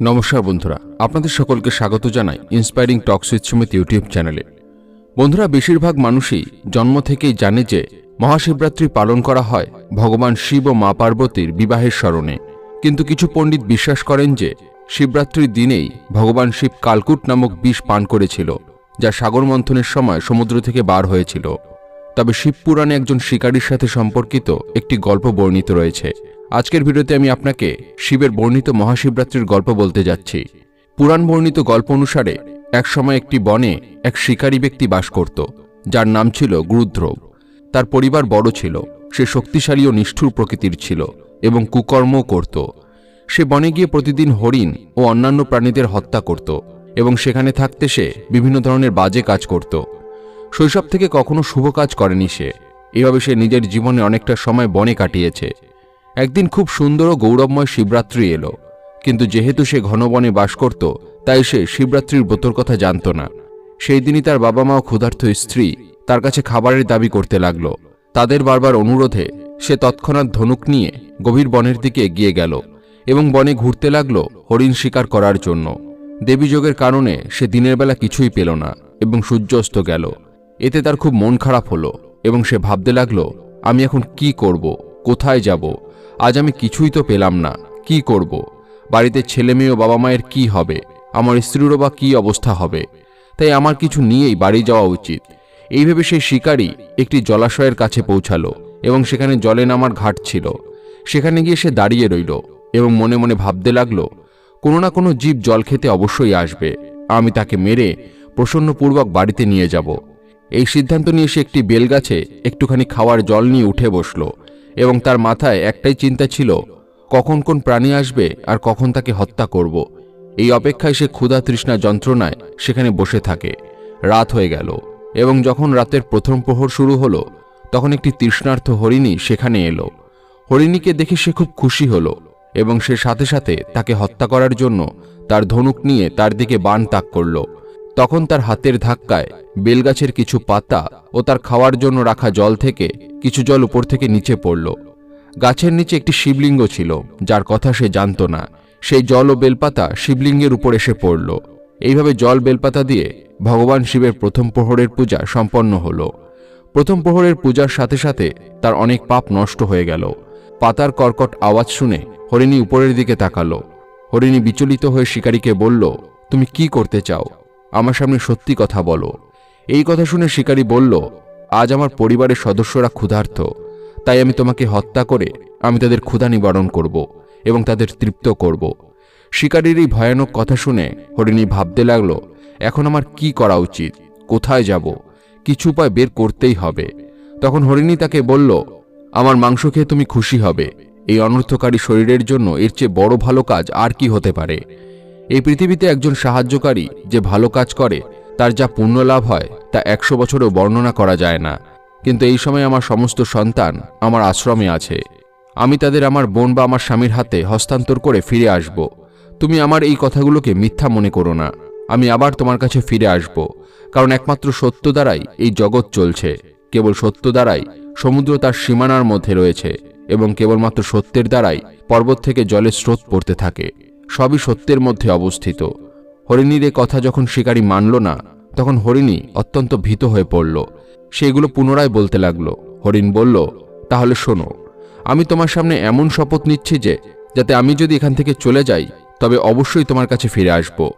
নমস্কার বন্ধুরা, আপনাদের সকলকে স্বাগত জানাই inspiring talks with Sumit YouTube চ্যানেলে বন্ধুরা, বেশিরভাগ মানুষই জন্ম থেকেই জানে যে মহাশিবরাত্রি পালন করা হয় ভগবান শিব ও মা পার্বতীর বিবাহের স্মরণে। কিন্তু কিছু পণ্ডিত বিশ্বাস করেন যে শিবরাত্রির দিনেই ভগবান শিব কালকুট নামক বিষ পান করেছিল, যা সাগর মন্থনের সময় সমুদ্র থেকে বার হয়েছিল। তবে শিবপুরাণে একজন শিকারীর সাথে সম্পর্কিত একটি গল্প বর্ণিত রয়েছে। আজকের ভিডিওতে আমি আপনাকে শিবের বর্ণিত মহাশিবরাত্রির গল্প বলতে যাচ্ছি। পুরাণ বর্ণিত গল্প অনুসারে একসময় একটি বনে এক শিকারী ব্যক্তি বাস করত, যার নাম ছিল গুরুধ্রব তার পরিবার বড় ছিল, সে শক্তিশালী ও নিষ্ঠুর প্রকৃতির ছিল এবং কুকর্মও করত। সে বনে গিয়ে প্রতিদিন হরিণ ও অন্যান্য প্রাণীদের হত্যা করত এবং সেখানে থাকতে সে বিভিন্ন ধরনের বাজে কাজ করত। শৈশব থেকে কখনো শুভ কাজ করেনি সে। এভাবে সে নিজের জীবনে অনেকটা সময় বনে কাটিয়েছে। একদিন খুব সুন্দর ও গৌরবময় শিবরাত্রি এলো। কিন্তু যেহেতু সে ঘন বনে বাস করত, তাই সে শিবরাত্রির ব্রতর কথা জানত না। সেই দিনই তার বাবা মা ও ক্ষুধার্ত স্ত্রী তার কাছে খাবারের দাবি করতে লাগল। তাদের বারবার অনুরোধে সে তৎক্ষণাৎ ধনুক নিয়ে গভীর বনের দিকে এগিয়ে গেল এবং বনে ঘুরতে লাগল হরিণ শিকার করার জন্য। দেবীযোগের কারণে সে দিনের বেলা কিছুই পেল না এবং সূর্য অস্ত গেল। এতে তার খুব মন খারাপ হলো এবং সে ভাবতে লাগল, আমি এখন কি করব? কোথায় যাব? আজ আমি কিছুই তো পেলাম না। কি করব? বাড়িতে ছেলে মেয়ে ও বাবা মায়ের কি হবে? আমার স্ত্রীরও বা কী অবস্থা হবে? তাই আমার কিছু নিয়েই বাড়ি যাওয়া উচিত। এইভাবে সেই শিকারী একটি জলাশয়ের কাছে পৌঁছালো এবং সেখানে জলে নামার ঘাট ছিল। সেখানে গিয়ে সে দাঁড়িয়ে রইল এবং মনে মনে ভাবতে লাগল, কোনো না কোনো জীব জল খেতে অবশ্যই আসবে। আমি তাকে মেরে প্রসন্নপূর্বক বাড়িতে নিয়ে যাব। এই সিদ্ধান্ত নিয়ে সে একটি বেলগাছে একটুখানি খাওয়ার জল নিয়ে উঠে বসল। এবং তার মাথায় একটাই চিন্তা ছিল, কখন কোন প্রাণী আসবে আর কখন তাকে হত্যা করব। এই অপেক্ষায় সে ক্ষুধা তৃষ্ণা যন্ত্রণায় সেখানে বসে থাকে। রাত হয়ে গেল এবং যখন রাতের প্রথম প্রহর শুরু হলো, তখন একটি তৃষ্ণার্থ হরিণী সেখানে এলো। হরিণীকে দেখে সে খুব খুশি হলো এবং সে সাথে সাথে তাকে হত্যা করার জন্য তার ধনুক নিয়ে তার দিকে বান তাক করল। তখন তার হাতের ধাক্কায় বেলগাছের কিছু পাতা ও তার খাওয়ার জন্য রাখা জল থেকে কিছু জল উপর থেকে নিচে পড়ল। গাছের নিচে একটি শিবলিঙ্গ ছিল, যার কথা সে জানত না। সেই জল ও বেলপাতা শিবলিঙ্গের উপর এসে পড়ল। এইভাবে জল বেলপাতা দিয়ে ভগবান শিবের প্রথম প্রহরের পূজা সম্পন্ন হল। প্রথম প্রহরের পূজার সাথে সাথে তার অনেক পাপ নষ্ট হয়ে গেল। পাতার কর্কট আওয়াজ শুনে হরিণী উপরের দিকে তাকালো। হরিণী বিচলিত হয়ে শিকারীকে বলল, তুমি কি করতে চাও? আমার সামনে সত্যি কথা বলো। এই কথা শুনে শিকারী বলল, আজ আমার পরিবারের সদস্যরা ক্ষুধার্ত, তাই আমি তোমাকে হত্যা করে আমি তাদের ক্ষুধা নিবারণ করব এবং তাদের তৃপ্ত করব। শিকারীর এই ভয়ানক কথা শুনে হরিণী ভাবতে লাগল, এখন আমার কি করা উচিত? কোথায় যাব? কিছু উপায় বের করতেই হবে। তখন হরিণী তাকে বলল, আমার মাংস খেয়ে তুমি খুশি হবে। এই অনর্থকারী শরীরের জন্য এর চেয়ে বড় ভালো কাজ আর কি হতে পারে? এই পৃথিবীতে একজন সাহায্যকারী যে ভালো কাজ করে, তার যা পুণ্য লাভ হয়, তা একশো বছরেও বর্ণনা করা যায় না। কিন্তু এই সময় আমার সমস্ত সন্তান আমার আশ্রমে আছে। আমি তাদের আমার বোন বা আমার স্বামীর হাতে হস্তান্তর করে ফিরে আসব। তুমি আমার এই কথাগুলোকে মিথ্যা মনে করো না। আমি আবার তোমার কাছে ফিরে আসব। কারণ একমাত্র সত্য দ্বারাই এই জগৎ চলছে। কেবল সত্য দ্বারাই সমুদ্র তার সীমানার মধ্যে রয়েছে এবং কেবলমাত্র সত্যের দ্বারাই পর্বত থেকে জলের স্রোত পড়তে থাকে। সবই সত্যের মধ্যে অবস্থিত। হরিণীর এ কথা যখন শিকারী মানল না, তখন হরিণী অত্যন্ত ভীত হয়ে পড়ল। সেগুলো পুনরায় বলতে লাগল। হরিণ বলল, তাহলে শোনো, আমি তোমার সামনে এমন শপথ নিচ্ছি যে, যাতে আমি যদি এখান থেকে চলে যাই, তবে অবশ্যই তোমার কাছে ফিরে আসব।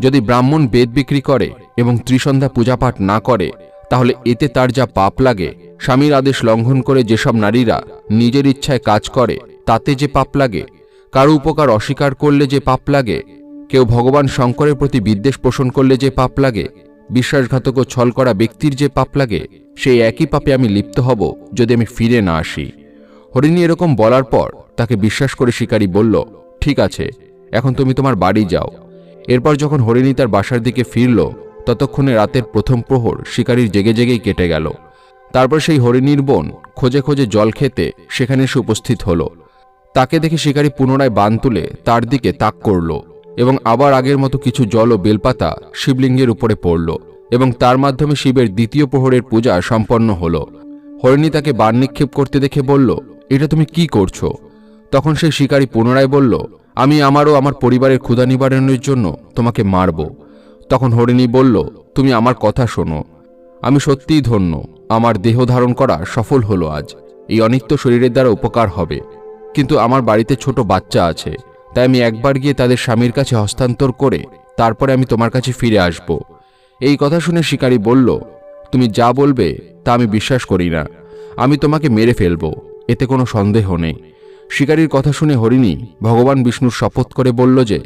যদি ব্রাহ্মণ বেদ বিক্রি করে এবং ত্রিসন্ধ্যা পূজাপাঠ না করে, তাহলে এতে তার যা পাপ লাগে, স্বামীর আদেশ লঙ্ঘন করে যেসব নারীরা নিজের ইচ্ছায় কাজ করে, তাতে যে পাপ লাগে কারও উপকার অস্বীকার করলে যে পাপ লাগে, কেউ ভগবান শঙ্করের প্রতি বিদ্বেষ পোষণ করলে যে পাপ লাগে, বিশ্বাসঘাতক ও ছল করা ব্যক্তির যে পাপ লাগে, সেই একই পাপে আমি লিপ্ত হব যদি আমি ফিরে না আসি। হরিণী এরকম বলার পর তাকে বিশ্বাস করে শিকারী বলল, ঠিক আছে, এখন তুমি তোমার বাড়ি যাও। এরপর যখন হরিণী তার বাসার দিকে ফিরল, ততক্ষণে রাতের প্রথম প্রহর শিকারীর জেগে জেগেই কেটে গেল। তারপর সেই হরিণীর বোন খোঁজে খোঁজে জল খেতে সেখানে এসে উপস্থিত হলো। তাকে দেখে শিকারী পুনরায় বান তুলে তার দিকে তাক করল এবং আবার আগের মতো কিছু জল ও বেলপাতা শিবলিঙ্গের উপরে পড়ল এবং তার মাধ্যমে শিবের দ্বিতীয় প্রহরের পূজা সম্পন্ন হল। হরিণী তাকে বান নিক্ষেপ করতে দেখে বলল, এটা তুমি কি করছ? তখন সেই শিকারী পুনরায় বলল, আমি আমারও আমার পরিবারের ক্ষুধা নিবারণের জন্য তোমাকে মারব। তখন হরিণী বলল, তুমি আমার কথা শোনো। আমি সত্যিই ধন্য। আমার দেহ ধারণ করা সফল হলো আজ। এই অনিত্য শরীরের দ্বারা উপকার হবে। কিন্তু আমার বাড়িতে ছোট বাচ্চা আছে, তাই আমি একবার গিয়ে তাদের স্বামীর কাছে হস্তান্তর করে তারপরে আমি তোমার কাছে ফিরে আসব। এই কথা শুনে শিকারী বলল, তুমি যা বলবে তা আমি বিশ্বাস করি না। আমি তোমাকে মেরে ফেলব, এতে কোনো সন্দেহ নেই। শিকারীর কথা শুনে হরিণী ভগবান বিষ্ণুর শপথ করে বলল যে,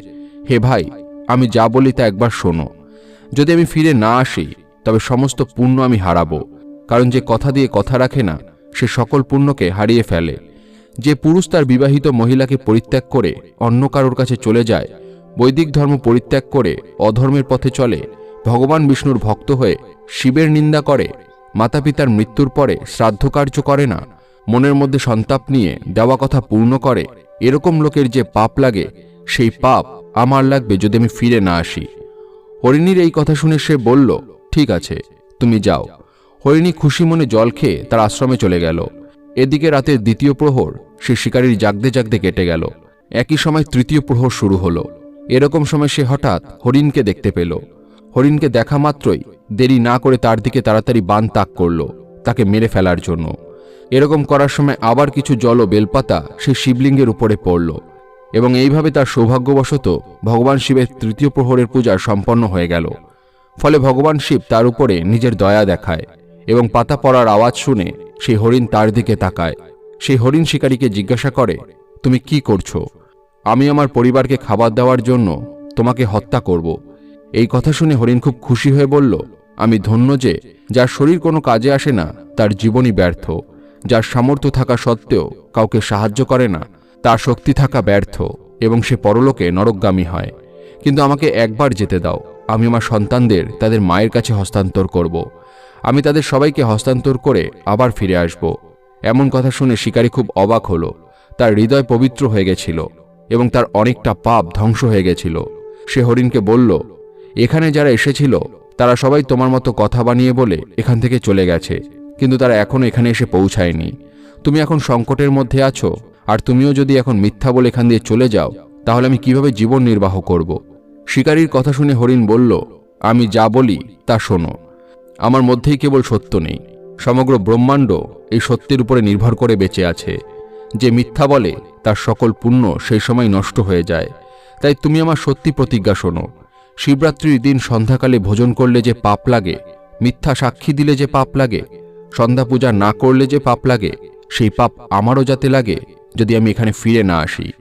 হে ভাই, আমি যা বলি তা একবার শোনো। যদি আমি ফিরে না আসি, তবে সমস্ত পুণ্য আমি হারাবো। কারণ যে কথা দিয়ে কথা রাখে না, সে সকল পুণ্যকে হারিয়ে ফেলে। যে পুরুষ তার বিবাহিত মহিলাকে পরিত্যাগ করে অন্য কারোর কাছে চলে যায়, বৈদিক ধর্ম পরিত্যাগ করে অধর্মের পথে চলে, ভগবান বিষ্ণুর ভক্ত হয়ে শিবের নিন্দা করে মাতা পিতার মৃত্যুর পরে শ্রাদ্ধ কার্য করে না, মনের মধ্যে সন্তাপ নিয়ে দেওয়া কথা পূর্ণ করে, এরকম লোকের যে পাপ লাগে, সেই পাপ আমার লাগবে যদি আমি ফিরে না আসি। হরিণীর এই কথা শুনে সে বলল, ঠিক আছে, তুমি যাও। হরিণী খুশি মনে জল খেয়ে তার আশ্রমে চলে গেল। এদিকে রাতের দ্বিতীয় প্রহর সে শিকারীর জাগতে জাগতে কেটে গেল। একই সময় তৃতীয় প্রহর শুরু হলো। এরকম সময় সে হঠাৎ হরিণকে দেখতে পেল। হরিণকে দেখা মাত্রই দেরি না করে তার দিকে তাড়াতাড়ি বান তাক করল, তাকে মেরে ফেলার জন্য। এরকম করার সময় আবার কিছু জল বেলপাতা সে শিবলিঙ্গের উপরে পড়ল এবং এইভাবে তার সৌভাগ্যবশত ভগবান শিবের তৃতীয় প্রহরের পূজা সম্পন্ন হয়ে গেল। ফলে ভগবান শিব তার উপরে নিজের দয়া দেখায় এবং পাতা পড়ার আওয়াজ শুনে সেই হরিণ তার দিকে তাকায়। সেই হরিণ শিকারীকে জিজ্ঞাসা করে, তুমি কি করছ? আমি আমার পরিবারকে খাবার দেওয়ার জন্য তোমাকে হত্যা করব। এই কথা শুনে হরিণ খুব খুশি হয়ে বলল, আমি ধন্য যে যার শরীর কোনো কাজে আসে না, তার জীবনই ব্যর্থ। যার সামর্থ্য থাকা সত্ত্বেও কাউকে সাহায্য করে না, তার শক্তি থাকা ব্যর্থ এবং সে পরলোকে নরকগামী হয়। কিন্তু আমাকে একবার যেতে দাও। আমি আমার সন্তানদের তাদের মায়ের কাছে হস্তান্তর করব। আমি তাদের সবাইকে হস্তান্তর করে আবার ফিরে আসব। এমন কথা শুনে শিকারী খুব অবাক হলো। তার হৃদয় পবিত্র হয়ে গেছিল এবং তার অনেকটা পাপ ধ্বংস হয়ে গেছিল। সে হরিণকে বলল, এখানে যারা এসেছিল, তারা সবাই তোমার মতো কথা বানিয়ে বলে এখান থেকে চলে গেছে। কিন্তু তারা এখনও এখানে এসে পৌঁছায়নি। তুমি এখন সংকটের মধ্যে আছো, আর তুমিও যদি এখন মিথ্যা বলে এখান দিয়ে চলে যাও, তাহলে আমি কীভাবে জীবন নির্বাহ করব? শিকারীর কথা শুনে হরিণ বলল, আমি যা বলি, তা শোনো। আমার মধ্যেই কেবল সত্য নেই। সমগ্র ব্রহ্মাণ্ড এই সত্যের উপরে নির্ভর করে বেঁচে আছে। যে মিথ্যা বলে, তার সকল পুণ্য সেই সময় নষ্ট হয়ে যায়। তাই তুমি আমার সত্যি প্রতিজ্ঞা শোনো। শিবরাত্রির দিন সন্ধ্যাকালে ভোজন করলে যে পাপ লাগে, মিথ্যা সাক্ষী দিলে যে পাপ লাগে, সন্ধ্যা পূজা না করলে যে পাপ লাগে, সেই পাপ আমারও যাতে লাগে, যদি আমি এখানে ফিরে না আসি।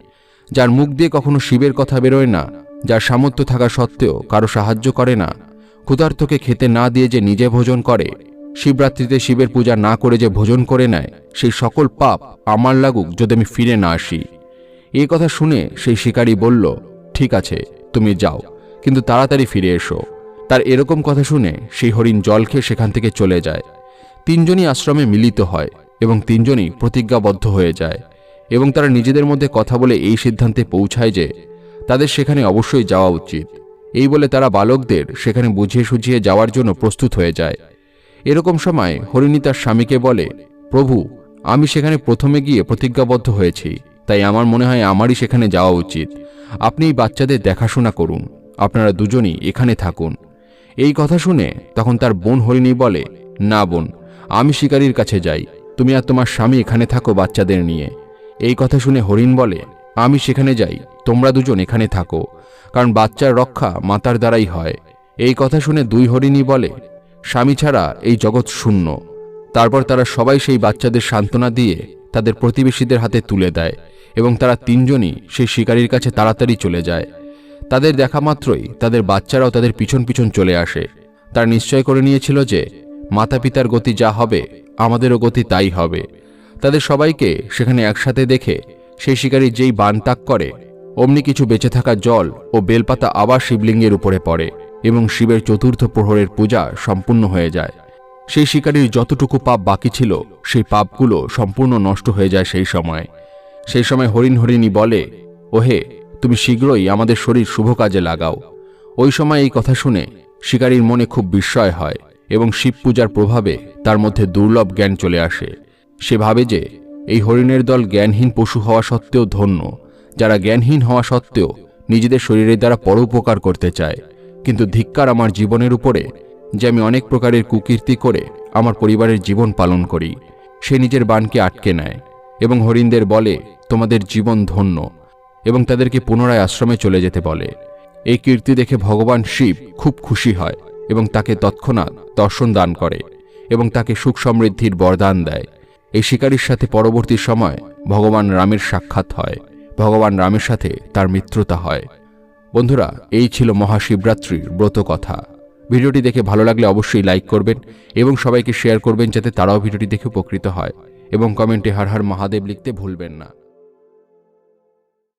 যার মুখ দিয়ে কখনো শিবের কথা বেরোয় না, যার সামর্থ্য থাকা সত্ত্বেও কারও সাহায্য করে না, ক্ষুধার্তকে খেতে না দিয়ে যে নিজে ভোজন করে শিবরাত্রিতে শিবের পূজা না করে যে ভোজন করে নেয়, সেই সকল পাপ আমার লাগুক যদি আমি ফিরে না আসি। এই কথা শুনে সেই শিকারী বলল, ঠিক আছে, তুমি যাও, কিন্তু তাড়াতাড়ি ফিরে এসো। তার এরকম কথা শুনে সেই হরিণ জল খেয়ে সেখান থেকে চলে যায়। তিনজনই আশ্রমে মিলিত হয় এবং তিনজনই প্রতিজ্ঞাবদ্ধ হয়ে যায় এবং তারা নিজেদের মধ্যে কথা বলে এই সিদ্ধান্তে পৌঁছায় যে, তাদের সেখানে অবশ্যই যাওয়া উচিত। এই বলে তারা বালকদের সেখানে বুঝিয়ে সুঝিয়ে যাওয়ার জন্য প্রস্তুত হয়ে যায়। এরকম সময় হরিণী তার স্বামীকে বলে, প্রভু, আমি সেখানে প্রথমে গিয়ে প্রতিজ্ঞাবদ্ধ হয়েছি, তাই আমার মনে হয় আমারই সেখানে যাওয়া উচিত। আপনি এই বাচ্চাদের দেখাশোনা করুন, আপনারা দুজনই এখানে থাকুন। এই কথা শুনে তখন তার বোন হরিণী বলে, না বোন, আমি শিকারীর কাছে যাই, তুমি আর তোমার স্বামী এখানে থাকো বাচ্চাদের নিয়ে। এই কথা শুনে হরিণ বলে, আমি সেখানে যাই, তোমরা দুজন এখানে থাকো, কারণ বাচ্চার রক্ষা মাতার দ্বারাই হয়। এই কথা শুনে দুই হরিণী বলে স্বামী ছাড়া এই জগৎ শূন্য। তারপর তারা সবাই সেই বাচ্চাদের সান্ত্বনা দিয়ে তাদের প্রতিবেশীদের হাতে তুলে দেয় এবং তারা তিনজনই সেই শিকারীর কাছে তাড়াতাড়ি চলে যায়। তাদের দেখা মাত্রই তাদের বাচ্চারাও তাদের পিছন পিছন চলে আসে। তারা নিশ্চয় করে নিয়েছিল যে মাতা পিতার গতি যা হবে, আমাদেরও গতি তাই হবে। তাদের সবাইকে সেখানে একসাথে দেখে সেই শিকারী যেই বান তাক করে, অমনি কিছু বেঁচে থাকা জল ও বেলপাতা আবার শিবলিঙ্গের উপরে পড়ে। এবং শিবের চতুর্থ প্রহরের পূজা সম্পূর্ণ হয়ে যায়। সেই শিকারীর যতটুকু পাপ বাকি ছিল, সেই পাপগুলো সম্পূর্ণ নষ্ট হয়ে যায় সেই সময়। সেই সময় হরিণ হরিণী বলে, ওহে, তুমি শীঘ্রই আমাদের শরীর শুভ কাজে লাগাও। ওই সময় এই কথা শুনে শিকারীর মনে খুব বিস্ময় হয় এবং শিব পূজার প্রভাবে তার মধ্যে দুর্লভ জ্ঞান চলে আসে। সে ভাবে যে, এই হরিণের দল জ্ঞানহীন পশু হওয়া সত্ত্বেও ধন্য, যারা জ্ঞানহীন হওয়া সত্ত্বেও নিজেদের শরীরের দ্বারা পরোপকার করতে চায়। কিন্তু ধিক্কার আমার জীবনের উপরে, যে আমি অনেক প্রকারের কুকীর্তি করে আমার পরিবারের জীবন পালন করি। সে নিজের বানকে আটকে নেয় এবং হরিণদের বলে, তোমাদের জীবন ধন্য এবং তাদেরকে পুনরায় আশ্রমে চলে যেতে বলে। এই কীর্তি দেখে ভগবান শিব খুব খুশি হয় এবং তাকে তৎক্ষণাৎ দর্শন দান করে এবং তাকে সুখ সমৃদ্ধির বরদান দেয়। এই শিকারীর সাথে পরবর্তী সময় ভগবান রামের সাক্ষাৎ হয়। ভগবান রামের সাথে তার মিত্রতা হয়। বন্ধুরা, এই ছিল মহাশিবরাত্রির ব্রত কথা। ভিডিওটি দেখে ভালো লাগলে অবশ্যই লাইক করবেন এবং সবাইকে শেয়ার করবেন যাতে তারাও ভিডিওটি দেখে উপকৃত হয়। এবং কমেন্টে হর হর মহাদেব লিখতে ভুলবেন না।